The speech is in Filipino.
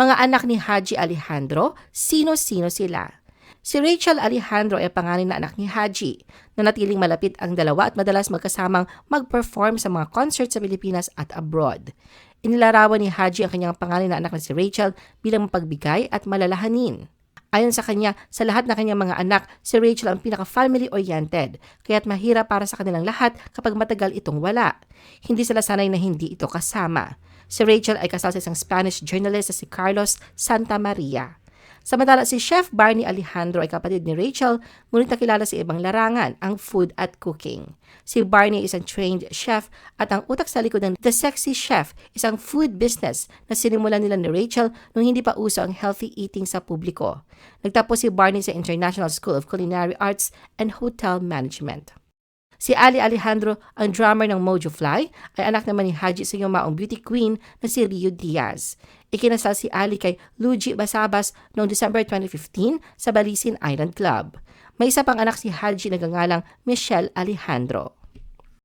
Mga anak ni Haji Alejandro, sino-sino sila? Si Rachel Alejandro ay pangalan na anak ni Haji, na natiling malapit ang dalawa at madalas magkasamang mag-perform sa mga concert sa Pilipinas at abroad. Inilarawan ni Haji ang kanyang pangalan na anak na si Rachel bilang mapagbigay at malalahanin. Ayon sa kanya, sa lahat ng kanyang mga anak, si Rachel ang pinaka-family oriented, kaya't mahirap para sa kanilang lahat kapag matagal itong wala. Hindi sila sanay na hindi ito kasama. Si Rachel ay kasal sa isang Spanish journalist na si Carlos Santa Maria. Samantala si Chef Barney Alejandro ay kapatid ni Rachel, ngunit nakilala sa ibang larangan, ang food at cooking. Si Barney is isang trained chef at ang utak sa likod ng The Sexy Chef, isang food business na sinimulan nila ni Rachel nung hindi pa uso ang healthy eating sa publiko. Nagtapos si Barney sa International School of Culinary Arts and Hotel Management. Si Ali Alejandro, ang drummer ng Mojo Fly, ay anak naman ni Haji sa yumaong beauty queen na si Rio Diaz. Ikinasal si Ali kay Luigi Basabas noong December 2015 sa Balisin Island Club. May isa pang anak si Haji na gangalang Michelle Alejandro.